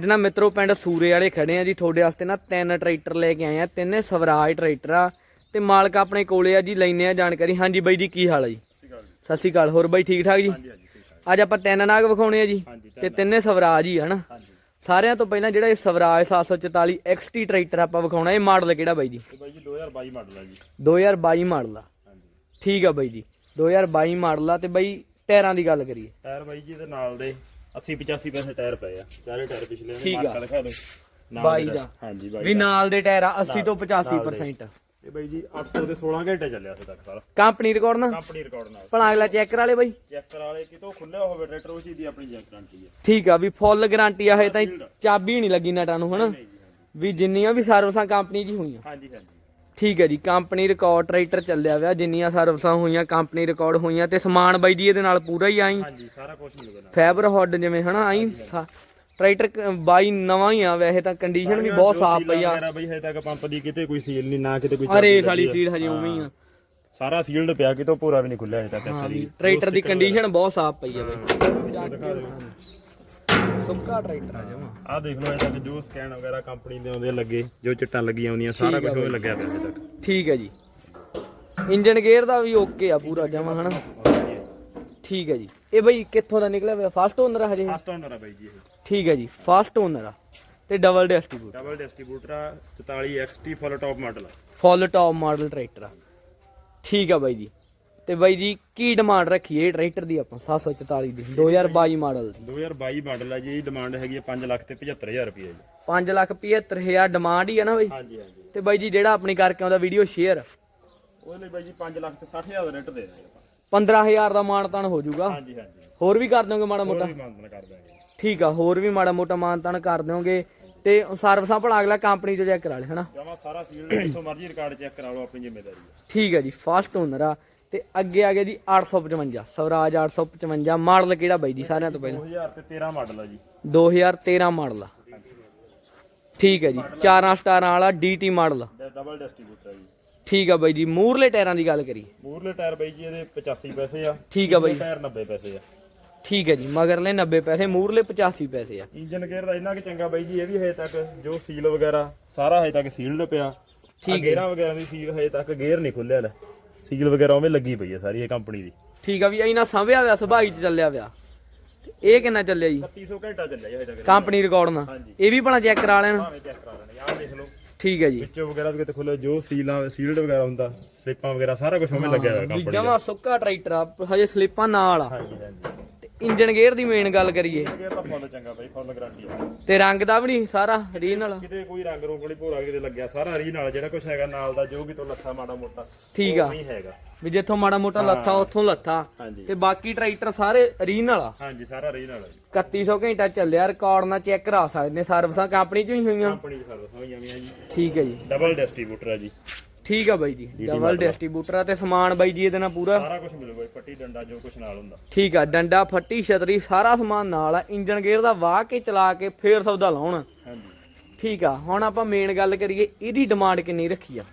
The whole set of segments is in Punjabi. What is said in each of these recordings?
ਅੱਜ ਨਾ ਮਿੱਤਰੋ ਪਿੰਡ ਸੂਰੇ ਵਾਲੇ ਖੜੇ ਆ ਜੀ ਤੁਹਾਡੇ ਵਾਸਤੇ ਨਾ ਤਿੰਨ ਟਰੈਕਟਰ ਲੈ ਕੇ ਆਏ ਆ ਤਿੰਨੇ ਸਵਰਾਜ ਟਰੈਕਟਰ ਆ। ਤੇ ਮਾਲਕ ਆਪਣੇ ਕੋਲੇ ਆ ਜੀ ਲੈਨੇ ਆ ਜਾਣਕਾਰੀ। ਹਾਂਜੀ ਬਾਈ ਜੀ ਕੀ ਹਾਲ ਆ ਜੀ? ਸਤਿ ਸ਼੍ਰੀ ਅਕਾਲ ਹੋਰ ਬਾਈ ਠੀਕ ਠਾਕ ਜੀ? ਅੱਜ ਆਪਾਂ ਤਿੰਨ ਨਾਗ ਵਿਖਾਉਣੇ ਆ ਜੀ ਤੇ ਤਿੰਨੇ ਸਵਰਾਜ ਹੀ ਆ ਹਨਾ? ਸਾਰਿਆਂ ਤੋਂ ਪਹਿਲਾਂ ਜਿਹੜਾ ਇਹ ਸਵਰਾਜ 744 XT ਟਰੈਕਟਰ ਆਪਾਂ ਵਿਖਾਉਣਾ ਇਹ ਮਾਡਲ ਕਿਹੜਾ ਬਾਈ ਜੀ? ਬਾਈ ਜੀ 2022 ਮਾਡਲ ਹੈ ਜੀ। 2022 ਮਾਡਲ ਆ। ਹਾਂਜੀ। ਠੀਕ ਆ ਬਾਈ ਜੀ 2022 ਮਾਡਲ ਆ ਤੇ ਬਾਈ ਟਾਇਰਾਂ ਦੀ ਗੱਲ ਕਰੀਏ। ਟਾਇਰ ਬਾਈ ਜੀ ਇਹਦੇ ਨਾਲ ਦੇ। 80 85 ਪੈਸੇ ਟਾਇਰ ਪਏ ਆ। ਚਾਰੇ ਟਾਇਰ ਪਿਛਲੇ ਠੀਕ ਆ। ਮਾਰਕਾ ਦਿਖਾ ਦਿਓ ਨਾਲ ਬਾਈ ਦਾ। ਹਾਂਜੀ ਬਾਈ ਵੀ ਦਾ। ਨਾਲ ਦੇ ਟਾਇਰ ਆ 80 ਤੋਂ 85% ਇਹ ਬਾਈ ਜੀ 800 ਦੇ 16 ਘੰਟੇ ਚੱਲਿਆ ਸੇ ਤੱਕ ਸਾਰਾ। ਕੰਪਨੀ ਰਿਕਾਰਡ ਨਾ? ਕੰਪਨੀ ਰਿਕਾਰਡ ਨਾਲ। ਭਲਾ ਅਗਲਾ ਚੈੱਕ ਕਰਾ ਲੇ ਬਾਈ। ਚੈੱਕਰ ਵਾਲੇ ਕਿਤੋਂ ਖੁੱਲਿਆ ਹੋਵੇ ਟਰੈਕਟਰ ਉਹ ਚੀਜ਼ ਦੀ ਆਪਣੀ ਜੈਕ ਗਾਰੰਟੀ ਹੈ ਠੀਕ ਆ ਵੀ ਫੁੱਲ ਗਾਰੰਟੀ ਆ ਹਜੇ ਤਾਂ ਚਾਬੀ ਨਹੀਂ ਲੱਗੀ ਨਟਾਂ ਨੂੰ ਹਨਾ? ਨਹੀਂ ਜੀ ਹਾਂਜੀ। ਵੀ ਜਿੰਨੀਆਂ ਵੀ ਸਰਵਿਸਾਂ ਕੰਪਨੀ ਦੀ ਹੋਈਆਂ। ਹਾਂਜੀ ਹਾਂਜੀ। ਠੀਕ ਹੈ ਜੀ ਕੰਪਨੀ ਰਿਕਾਰਡ ਟਰੈਕਟਰ ਚੱਲਿਆ ਹੋਇਆ ਜਿੰਨੀਆਂ ਸਰਵਿਸਾਂ ਹੋਈਆਂ ਕੰਪਨੀ ਰਿਕਾਰਡ ਹੋਈਆਂ ਤੇ ਸਮਾਨ ਬਾਈ ਜੀ ਇਹਦੇ ਨਾਲ ਪੂਰਾ ਹੀ ਆਈ ਹਾਂਜੀ ਸਾਰਾ ਕੁਝ ਮਿਲੂਗਾ ਫਾਈਬਰ ਹੁੱਡ ਜਿਵੇਂ ਹਨਾ ਆਈ ਟਰੈਕਟਰ ਬਾਈ ਨਵਾਂ ਹੀ ਆ ਵੈਸੇ ਤਾਂ ਕੰਡੀਸ਼ਨ ਵੀ ਬਹੁਤ ਸਾਫ਼ ਪਈ ਆ। ਮੇਰਾ ਬਾਈ ਹਜੇ ਤੱਕ ਪੰਪ ਦੀ ਕਿਤੇ ਕੋਈ ਸੀਲ ਨਹੀਂ ਨਾ ਕਿਤੇ ਕੋਈ ਵਾਲੀ ਲੱਗੀ ਸੀਟ ਹਜੇ ਉਵੇਂ ਹੀ ਆ। ਸਾਰਾ ਸੀਲਡ ਪਿਆ ਕਿਤੋਂ ਪੂਰਾ ਵੀ ਨਹੀਂ ਖੁੱਲਿਆ ਹਜੇ ਤੱਕ ਟਰੈਕਟਰ ਦੀ ਕੰਡੀਸ਼ਨ ਬਹੁਤ ਸਾਫ਼ ਪਈ ਆ ਬਾਈ। ਸੁੱਕਾ ਟਰੈਕਟਰ ਆ ਜਮਾ। ਦੇਖ ਲਓ ਤੱਕ ਜੋ ਸਕੈਨ ਵਗੈਰਾ ਕੰਪਨੀ ਦੇ ਆਉਂਦੇ ਲੱਗੇ ਜੋ ਚਿੱਟਾਂ ਲੱਗੀਆਂ ਹੁੰਦੀਆਂ ਸਾਰਾ ਕੁਝ ਉਹ ਲੱਗਿਆ ਪਿਆ ਤੱਕ। ਠੀਕ ਹੈ ਜੀ। ਇੰਜਨ ਗੇਅਰ ਦਾ ਵੀ ਓਕੇ ਆ ਪੂਰਾ ਜਮਾ ਹਨਾ? ਠੀਕ ਹੈ ਜੀ। ਇਹ ਬਈ ਕਿੱਥੋਂ ਦਾ ਨਿਕਲਿਆ ਹੋਇਆ ਫਸਟ ਓਨਰ ਹਜੇ ਫਸਟ ਓਨਰ ਆ ਬਾਈ ਜੀ ਇਹ। ਠੀਕ ਹੈ ਜੀ ਫਸਟ ਓਨਰ ਆ। ਤੇ ਡਬਲ ਡਿਸਟ੍ਰੀਬਿਊਟਰ ਡਬਲ ਡਿਸਟ੍ਰੀਬਿਊਟਰ ਆ 44 XT ਫੁੱਲ ਟਾਪ ਮਾਡਲ ਆ। ਫੁੱਲ ਟਾਪ ਮਾਡਲ ਟਰੈਕਟਰ ਆ। ਠੀਕ ਆ ਬਾਈ ਜੀ। ਤੇ ਬਾਈ ਜੀ ਕੀ ਡਿਮਾਂਡ ਰੱਖੀ ਇਹ ਟਰੈਕਟਰ ਦੀ ਆਪਾਂ 744 ਦੀ। 2022 ਮਾਡਲ ਦੀ। 2022 ਮਾਡਲ ਆ ਜੀ ਇਹਦੀ ਡਿਮਾਂਡ ਹੈਗੀ ਹੈ 5 ਲੱਖ ਤੇ 75000 ਰੁਪਏ ਜੀ। 5 ਲੱਖ 75000 ਡਿਮਾਂਡ ਹੀ ਆ ਨਾ ਬਾਈ। ਹਾਂਜੀ ਹਾਂਜੀ। ਤੇ ਬਾਈ ਜੀ ਜਿਹੜਾ ਆਪਣੀ ਕਰਕੇ ਆਉਂਦਾ ਵੀਡੀਓ ਸ਼ੇਅਰ ਉਹਦੇ ਲਈ ਬਾਈ ਜੀ 5 ਲੱਖ ਤੇ 60000 ਦਾ ਰੇਟ ਦੇ ਦਾਂਗੇ ਆਪਾਂ। 15000 ਦਾ ਮਾਨਤਾਨ ਹੋ ਜਾਊਗਾ। ਹਾਂਜੀ ਹਾਂਜੀ। ਹੋਰ ਵੀ ਕਰ ਦੋਗੇ ਮਾੜਾ ਮੋਟਾ? ਉਹ ਵੀ ਮੰਨਦਨ ਕਰ ਦਾਂਗੇ। ਠੀਕ ਆ ਹੋਰ ਵੀ ਮਾੜਾ ਮੋਟਾ ਮਾਨਤਾਨ ਕਰ ਦਿਓਗੇ। ਤੇ ਸਰਵਿਸਾਂ ਭਲਾ ਅਗਲਾ ਕੰਪਨੀ ਤੋਂ ਚੈੱਕ ਕਰਾ ਲੈ ਹਨਾ? ਜਮਾ ਸਾਰਾ ਸੀਲ ਜਿੱਥੋਂ ਮਰਜ਼ੀ ਰਿਕਾਰਡ ਚੈੱਕ ਕਰਾ ਲਓ ਆਪਣੀ ਜ਼ਿੰਮੇਵਾਰੀ ਹੈ ਠੀਕ ਹੈ ਜੀ ਫਸਟ ਓਨਰ ਆ। ਤੇ ਅੱਗੇ ਆ ਗਿਆ ਜੀ 855 ਸਵਰਾਜ 855 ਮਾਡਲ ਕਿਹੜਾ ਬਾਈ ਜੀ? ਸਾਰਿਆਂ ਤੋਂ ਪਹਿਲਾਂ। 2013 ਮਾਡਲ ਆ ਜੀ। 2013 ਮਾਡਲ ਆ। ਠੀਕ ਹੈ ਜੀ 4 ਸਟਾਰਾਂ ਵਾਲਾ ਡੀਟੀ ਮਾਡਲ ਡਬਲ ਡਿਸਟ੍ਰੀਬਿਊਟਰ ਜੀ। ਠੀਕ ਆ ਬਾਈ ਜੀ ਮੂਰਲੇ ਟਾਇਰਾਂ ਦੀ ਗੱਲ ਕਰੀਏ। ਮੂਰਲੇ ਟਾਇਰ ਬਾਈ ਜੀ ਇਹਦੇ 85 ਪੈਸੇ ਆ। ਠੀਕ ਆ ਬਾਈ। ਟਾਇਰ 90 ਪੈਸੇ ਆ। ਠੀਕ ਹੈ ਜੀ ਮਗਰਲੇ 90 ਪੈਸੇ ਮੂਰਲੇ 85 ਪੈਸੇ ਆ। ਇੰਜਨ ਗੇਅਰ ਦਾ ਇੰਨਾ ਕਿ ਚੰਗਾ ਬਾਈ ਜੀ ਇਹ ਵੀ ਹਜੇ ਤੱਕ ਜੋ ਸੀਲ ਵਗੈਰਾ ਸਾਰਾ ਹਜੇ ਤੱਕ ਸੀਲਡ ਪਿਆ। ਠੀਕ ਗੇਅਰਾਂ ਵਗੈਰਾ ਦੀ ਸੀਲ ਹਜੇ ਤੱਕ ਗੇਅਰ ਨਹੀਂ ਖੁੱਲਿਆ ਲੈ ਸੀਲ ਵਗੈਰਾ ਉਵੇਂ ਲੱਗੀ ਪਈ ਹੈ ਸਾਰੀ ਇਹ ਕੰਪਨੀ ਦੀ। ਠੀਕ ਆ ਵੀ ਇਹਨਾਂ ਸੰਭਿਆ ਹੋਇਆ ਸੁਭਾਈ ਚ ਚੱਲਿਆ ਤੇ ਇਹ ਕਿੰਨਾ ਚੱਲਿਆ ਜੀ? 3100 ਘੰਟਾ ਚੱਲਿਆ ਜੀ ਹਜੇ ਤੱਕ। ਕੰਪਨੀ ਰਿਕਾਰਡ ਨਾਲ। ਹਾਂਜੀ। ਇਹ ਵੀ ਭਲਾ ਚੈੱਕ ਕਰਾ ਲੈਣਾ। ਭਾਵੇਂ ਚੈੱਕ ਕਰਾ ਲੈਣੇ ਆਹ ਦੇਖ ਲਓ। ਠੀਕ ਹੈ ਜੀ। ਵਿੱਚੋਂ ਵਗੈਰਾ ਵੀ ਕਿਤੇ ਖੁੱਲਿਆ ਜੋ ਸੀਲਾਂ ਸੀਲਡ ਵਗੈਰਾ ਹੁੰਦਾ ਸਲਿੱਪਾਂ ਵਗੈਰਾ ਸਾਰਾ ਕੁਝ ਉਵੇਂ ਲੱਗਿਆ ਹੋਇਆ ਕੰਪਨੀ ਜਮਾ ਸੁੱਕਾ ਟਰੈਕਟਰ ਆ ਹਜੇ ਸਲਿੱਪਾਂ ਨਾਲ ਆ। ਹਾਂਜੀ। ਇੰਜਨ ਗੇਅਰ ਦੀ ਮੇਨ ਗੱਲ ਕਰੀਏ। ਤਾਂ ਫੁੱਲ ਚੰਗਾ ਬਾਈ ਫੁੱਲ ਗਾਰੰਟੀ ਆ। ਤੇ ਰੰਗ ਦਾ ਵੀ ਨਹੀਂ ਸਾਰਾ ਰੀਜਨਲ ਕਿਤੇ ਕੋਈ ਰੰਗ ਰੋਗ ਨਹੀਂ ਭੋਰਾ ਕਿਤੇ ਲੱਗਿਆ ਸਾਰਾ ਰੀ ਨਾਲ ਜਿਹੜਾ ਕੁਝ ਹੈਗਾ ਨਾਲ ਦਾ ਜੋ ਵੀ ਤੋਂ ਲੱਥਾ ਮਾੜਾ ਮੋਟਾ ਠੀਕ ਆ। ਨਹੀਂ ਹੈਗਾ। ਵੀ ਜਿੱਥੋਂ ਮਾੜਾ ਮੋਟਾ ਲੱਥਾ ਉੱਥੋਂ ਲੱਥਾ। ਹਾਂਜੀ। ਤੇ ਬਾਕੀ ਟਰੈਕਟਰ ਸਾਰੇ ਰੀਜਨਲ ਆ। ਹਾਂਜੀ ਸਾਰਾ ਰੀ ਨਾਲ 3100 ਘੰਟਾ ਚੱਲਿਆ ਰਿਕਾਰਡ ਨਾਲ ਚੈੱਕ ਕਰਾ ਸਕਦੇ ਨੇ ਸਰਵਿਸਾਂ ਕੰਪਨੀ ਚੋਂ ਹੀ ਹੋਈਆਂ। ਕੰਪਨੀ ਦੀ ਸਰਵਿਸ ਹੋਈਆਂ ਵੀ ਆ ਜੀ। ਠੀਕ ਹੈ ਜੀ। ਡਬਲ ਡਿਸਟ੍ਰੀਬਿਊਟਰ ਆ ਜੀ। ਠੀਕ ਆ ਬਾਈ ਜੀ ਡਬਲ ਡਿਸਟ੍ਰੀਬਿਊਟਰ ਆ ਤੇ ਸਮਾਨ ਬਾਈ ਜੀ ਇਹਦੇ ਨਾਲ ਪੂਰਾ। ਸਾਰਾ ਕੁਝ ਮਿਲੂਗਾ ਪੱਟੀ ਡੰਡਾ ਜੋ ਕੁਝ ਨਾਲ ਹੁੰਦਾ। ਠੀਕ ਆ ਡੰਡਾ ਫੱਟੀ ਛਤਰੀ ਸਾਰਾ ਸਮਾਨ ਨਾਲ ਆ। ਇੰਜਨ ਗੇਅਰ ਦਾ ਵਾਹ ਕੇ ਚਲਾ ਕੇ ਫੇਰ ਸੌਦਾ ਲਾਉਣ। ਹਾਂਜੀ। ਠੀਕ ਆ ਹੁਣ ਆਪਾਂ ਮੇਨ ਗੱਲ ਕਰੀਏ ਇਹਦੀ ਡਿਮਾਂਡ ਕਿੰਨੀ ਰੱਖੀ ਆ?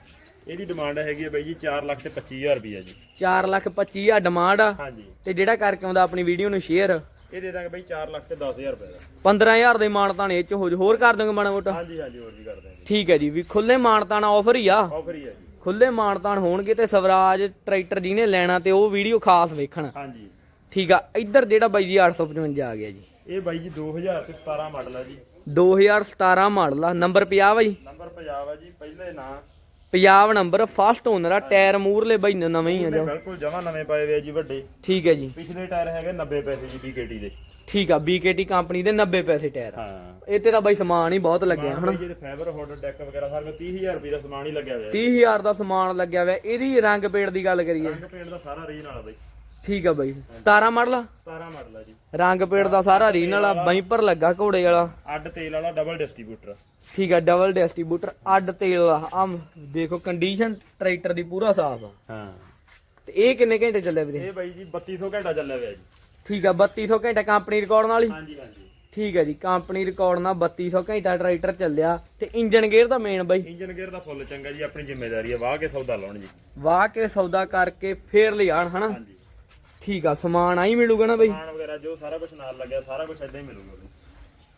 ਇਹਦੀ ਡਿਮਾਂਡ ਹੈਗੀ ਹੈ ਬਾਈ ਜੀ 4 ਲੱਖ ਤੇ 25000 ਰੁਪਏ ਜੀ। 4 ਲੱਖ 25 ਆ ਡਿਮਾਂਡ ਆ। ਹਾਂਜੀ। ਤੇ ਜਿਹੜਾ ਕਰਕੇ ਆਉਂਦਾ ਆਪਣੀ ਵੀਡੀਓ ਨੂੰ ਸ਼ੇਅਰ ਇਹ ਦੇ ਦਾਂਗੇ ਬਾਈ 4 ਲੱਖ ਤੇ 10000 ਰੁਪਏ ਦਾ। 15000 ਦੇ ਮਾਨਤਾਨ ਇਹ ਚ। ਹੋਰ ਕਰ ਦੋਗੇ ਮਾੜਾ ਮੋਟਾ? ਹਾਂਜੀ ਹਾਂਜੀ ਹੋਰ ਵੀ ਕਰ ਦਾਂਗੇ ਠੀਕ ਹੈ ਜੀ ਵੀ ਖੁੱਲੇ ਮਾਨਤਾਨ ਆਫਰ ਹੀ ਆ। ਆਫਰ ਹੀ ਹੈ ਜੀ। ਖੁੱਲੇ ਮਾਨਤਾਨ ਹੋਣਗੇ ਤੇ ਸਵਰਾਜ ਟਰੈਕਟਰ ਜਿਹਨੇ ਲੈਣਾ ਤੇ ਉਹ ਵੀਡੀਓ ਖਾਸ ਵੇਖਣ। ਹਾਂਜੀ। ਠੀਕ ਆ ਇੱਧਰ ਜਿਹੜਾ ਬਾਈ ਜੀ 855 ਆ ਗਿਆ ਜੀ। ਇਹ ਬਾਈ ਜੀ 2017 ਮਾਡਲ ਹੈ ਜੀ। 2017 ਮਾਡਲ ਆ। ਨੰਬਰ 50 ਬਾਈ? ਨੰਬਰ ਪੰਜਾਬ ਹੈ ਜੀ ਪਹਿਲੇ ਨਾਂ। 50 ਨੰਬਰ ਫਸਟ ਓਨਰ ਆ ਟਾਇਰ ਮੂਰਲੇ ਬਾਈ ਨਵੇਂ ਹੀ ਆ ਜੋ। ਬਿਲਕੁਲ ਜਮਾ ਨਵੇਂ ਪਾਏ ਹੋਏ ਆ ਜੀ ਵੱਡੇ। ਠੀਕ ਹੈ ਜੀ। ਪਿਛਲੇ ਟਾਇਰ ਹੈਗੇ 90 ਪੈਸੇ ਜੀ BKT ਦੇ। ਠੀਕ ਆ BKT ਕੰਪਨੀ ਦੇ 90 ਪੈਸੇ ਟਾਇਰ ਹਾਂ। ਇਹ ਤੇ ਤਾਂ ਬਾਈ ਸਮਾਨ ਹੀ ਬਹੁਤ ਲੱਗਿਆ ਹਨਾ? ਜੀ ਫਾਈਬਰ ਹੋਲਡਰ ਡੈਕ ਵਗੈਰਾ ਸਾਰੇ 30000 ਰੁਪਏ ਦਾ ਸਮਾਨ ਹੀ ਲੱਗਿਆ ਹੋਇਆ ਹੈ 30000 ਦਾ ਸਮਾਨ ਲੱਗਿਆ ਹੋਇਆ। ਇਹਦੀ ਰੰਗ ਪੇੜ ਦੀ ਗੱਲ ਕਰੀਏ। ਰੰਗ ਪੇਂਟ ਦਾ ਸਾਰਾ ਰੀਨ ਵਾਲਾ ਬਾਈ। ਠੀਕ ਆ ਬਾਈ। 17 ਮਾਡਲ ਆ? 17 ਮਾਡਲ ਹੈ ਜੀ। ਰੰਗ ਪੇੜ ਦਾ ਸਾਰਾ ਰੀਨਲ ਆ ਬਾਈਪਰ ਲੱਗਾ ਘੋੜੇ ਵਾਲਾ। ਅੱਡ ਤੇਲ ਵਾਲਾ ਡਬਲ ਡਿਸਟ੍ਰੀਬਿਊਟਰ ਠੀਕ ਆ ਡਬਲ ਡਿਸਟ੍ਰੀਬਿਊਟਰ ਅੱਡ ਤੇਲ ਵਾਲਾ। ਆ ਦੇਖੋ ਕੰਡੀਸ਼ਨ ਟਰੈਕਟਰ ਦੀ ਪੂਰਾ ਸਾਫ਼ ਆ। ਹਾਂ। ਤੇ ਇਹ ਕਿੰਨੇ ਘੰਟੇ ਚੱਲਿਆ ਵੀਰੇ? ਇਹ ਬਾਈ ਜੀ 3200 ਘੰਟਾ ਚੱਲਿਆ ਹੋਇਆ ਜੀ। ਠੀਕ ਆ 3200 ਘੰਟਾ ਕੰਪਨੀ ਰਿਕਾਰਡ ਨਾਲ ਹੀ? ਹਾਂਜੀ ਹਾਂਜੀ। ਠੀਕ ਹੈ ਜੀ ਕੰਪਨੀ ਰਿਕਾਰਡ ਨਾਲ 3200 ਘੰਟਾ ਟਰੈਕਟਰ ਚੱਲਿਆ। ਤੇ ਇੰਜਨ ਗੇਅਰ ਦਾ ਮੇਨ ਬਾਈ? ਇੰਜਨ ਗੇਅਰ ਦਾ ਫੁੱਲ ਚੰਗਾ ਜੀ ਆਪਣੀ ਜ਼ਿੰਮੇਵਾਰੀ ਹੈ ਵਾਹ ਕੇ ਸੌਦਾ ਲਾਉਣ ਜੀ। ਵਾਹ ਕੇ ਸੌਦਾ ਕਰਕੇ ਫੇਰ ਲਿਆਣ ਹਨਾ? ਠੀਕ ਆ ਸਮਾਨ ਆਈ ਮਿਲੂਗਾ ਨਾ ਬਾਈ? ਸਮਾਨ ਵਗੈਰਾ ਜੋ ਸਾਰਾ ਕੁਝ ਨਾਲ ਲੱਗਿਆ ਸਾਰਾ ਕੁਝ ਏਦਾਂ ਹੀ ਮਿਲੂਗਾ ਜੀ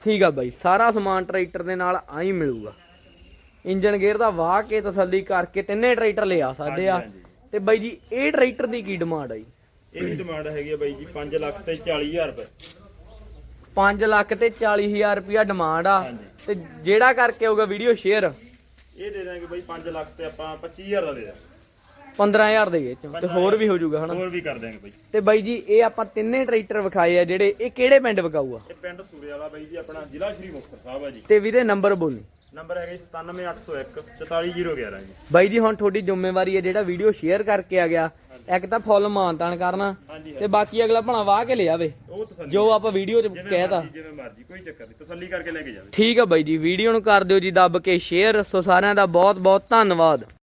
ਠੀਕ ਆ ਬਾਈ ਸਾਰਾ ਸਮਾਨ ਟਰੈਕਟਰ ਦੇ ਨਾਲ ਆਈ ਮਿਲੂਗਾ। ਇੰਜਨ ਗੇਅਰ ਦਾ ਵਾਹ ਕੇ ਤਸੱਲੀ ਕਰਕੇ ਤਿੰਨੇ ਟਰੈਕਟਰ ਲਿਆ ਸਕਦੇ ਆ। ਹਾਂਜੀ। ਤੇ ਬਾਈ ਜੀ ਇਹ ਟਰੈਕਟਰ ਦੀ ਕੀ ਡਿਮਾਂਡ ਆ ਜੀ? ਇਹਦੀ ਡਿਮਾਂਡ ਹੈਗੀ ਆ ਬਾਈ ਜੀ 5 ਲੱਖ ਤੇ 40000 ਰੁਪਏ। 5 ਲੱਖ ਤੇ 40000 ਰੁਪਿਆ ਡਿਮਾਂਡ ਆ। ਹਾਂਜੀ। ਤੇ ਜਿਹੜਾ ਕਰਕੇ ਆਊਗਾ ਵੀਡੀਓ ਸ਼ੇਅਰ? ਇਹ ਦੇ ਦਾਂਗੇ ਬਾਈ 5 ਲੱਖ ਤੇ ਆਪਾਂ 25000 ਦਾ ਦੇ ਦਾਂਗੇ 15000 ਦੇ ਵਿੱਚ। ਤੇ ਹੋਰ ਵੀ ਹੋ ਜਾਊਗਾ ਹਨਾ? ਹੋਰ ਵੀ ਕਰ ਦਿਆਂਗੇ ਬਾਈ। ਤੇ ਬਾਈ ਜੀ ਇਹ ਆਪਾਂ ਤਿੰਨੇ ਟਰੈਕਟਰ ਵਿਖਾਏ ਆ ਜਿਹੜੇ ਇਹ ਕਿਹੜੇ ਪਿੰਡ ਵਿਕਾਊਗਾ ਇਹ ਪਿੰਡ ਸੂਰੇ ਵਾਲਾ ਬਾਈ ਜੀ ਆਪਣਾ ਜ਼ਿਲ੍ਹਾ ਸ਼੍ਰੀ ਮੁਕਤਸਰ ਸਾਹਿਬ ਆ ਜੀ। ਤੇ ਵੀਰੇ ਨੰਬਰ ਬੋਲੀ। ਨੰਬਰ ਹੈਗਾ ਜੀ 97801 44011 ਜੀ। ਬਾਈ ਜੀ ਹੁਣ ਤੁਹਾਡੀ ਜ਼ਿੰਮੇਵਾਰੀ ਹੈ ਜਿਹੜਾ ਵੀਡੀਓ ਸ਼ੇਅਰ ਕਰਕੇ ਆ ਗਿਆ। ਇੱਕ ਤਾਂ ਫੁੱਲ ਮਾਨਤਾਨ ਕਰਨਾ ਤੇ ਬਾਕੀ ਅਗਲਾ ਭਣਾ ਵਾਹ ਕੇ ਲਿਆਵੇ। ਜੋ ਆਪਾਂ ਵੀਡੀਓ 'ਚ ਕਹਿਤਾ ਜਿਵੇਂ ਮਰਜ਼ੀ ਕੋਈ ਚੱਕਰ ਨਹੀਂ ਤਸੱਲੀ ਕਰਕੇ ਲੈ ਕੇ ਜਾਵੇ। ਠੀਕ ਆ ਬਾਈ ਜੀ ਵੀਡੀਓ ਨੂੰ ਕਰ ਦਿਓ ਜੀ ਦੱਬ ਕੇ ਸ਼ੇਅਰ ਸੋ ਸਾਰਿਆਂ ਦਾ ਬਹੁਤ ਬਹੁਤ ਧੰਨਵਾਦ।